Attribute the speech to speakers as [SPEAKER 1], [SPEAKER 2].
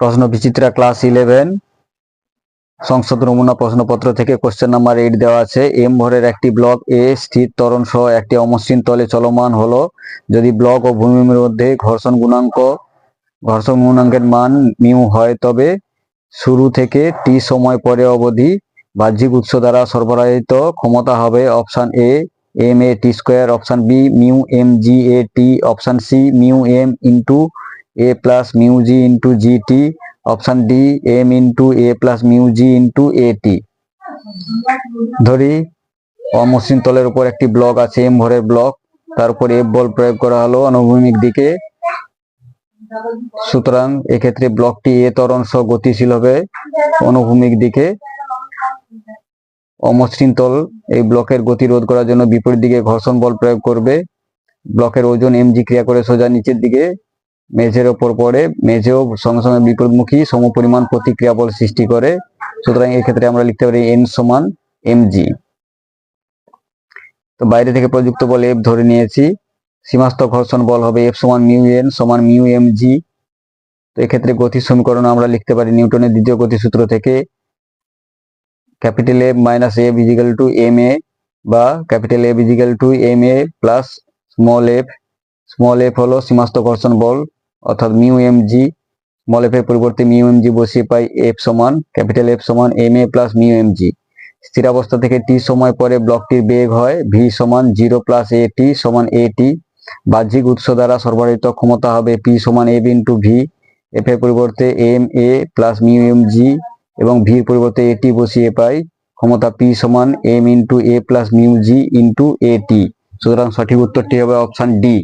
[SPEAKER 1] প্রশ্ন বিচিত্রা class eleven সংসদ নমুনা প্রশ্নপত্র থেকে কোশ্চেন নাম্বার এইট দেওয়া আছে। এম ভরের একটি ব্লক এ স্থির ত্বরণ সহ একটি অমসৃণ তলে চলমান হলো। যদি ব্লক ও ভূমির মধ্যে ঘর্ষণ গুণাঙ্ক, ঘর্ষণ গুণাঙ্কের মান মিউ হয়, তবে শুরু থেকে টি সময় পরে অবধি বাহ্যিক উৎস দ্বারা সরবরাহিত ক্ষমতা হবে option A M A T square option B mu M G A T option C mu M into A plus mu G into G T option D M into A plus mu G into A T ধরি, অমসৃণ তলের উপর একটি block আছে M ভরের block তার উপর F বল প্রয়োগ করা হলো অনুভূমিক দিকে। সুতরাং এক্ষেত্রে ব্লকটি এ ত্বরণ সহ গতিশীল হবে অনুভূমিক দিকে। অমসৃণ তল এই ব্লকের গতি রোধ করার জন্য বিপরীত দিকে ঘর্ষণ বল প্রয়োগ করবে। ব্লকের ওজন এমজি ক্রিয়া করে সোজা নিচের দিকে। মেঝের ওপর পড়ে, মেঝেও সঙ্গে সঙ্গে বিপরীতমুখী সমপরিমাণ প্রতিক্রিয়া বল সৃষ্টি করে। সুতরাং এক্ষেত্রে আমরা লিখতে পারি এন সমান এমজি তো বাইরে থেকে প্রযুক্ত বল এফ ধরে নিয়েছি। সীমাস্থ ঘর্ষণ বল হবে এফ সমান মিউ এন সমান মিউ এম জি তো এক্ষেত্রে গতির সমীকরণ আমরা লিখতে পারি নিউটনের দ্বিতীয় গতিসূত্র থেকে। Capital F minus F equal to M A বা capital F equal to M A plus small F small F হলো সীমাস্থ ঘর্ষণ বল। অর্থাৎ mu M G small F এর পরিবর্তে মিউ এম জি বসিয়ে পাই এফ সমান, ক্যাপিটাল এফ সমান M A plus mu M G. স্থিরাবস্থা থেকে টি সময় পরে ব্লকটির বেগ হয় ভি সমান জিরো প্লাস এ টি সমান এ টি বাহ্যিক উৎস দ্বারা সরবরাহিত ক্ষমতা হবে পি সমান এফ ইন্টু ভি এফ এর পরিবর্তে M A plus mu M G এবং ভির পরিবর্তে এটি বসিয়ে পাই ক্ষমতা পি সমান M into A plus mu G into A T সুতরাং সঠিক উত্তরটি হবে অপশন ডি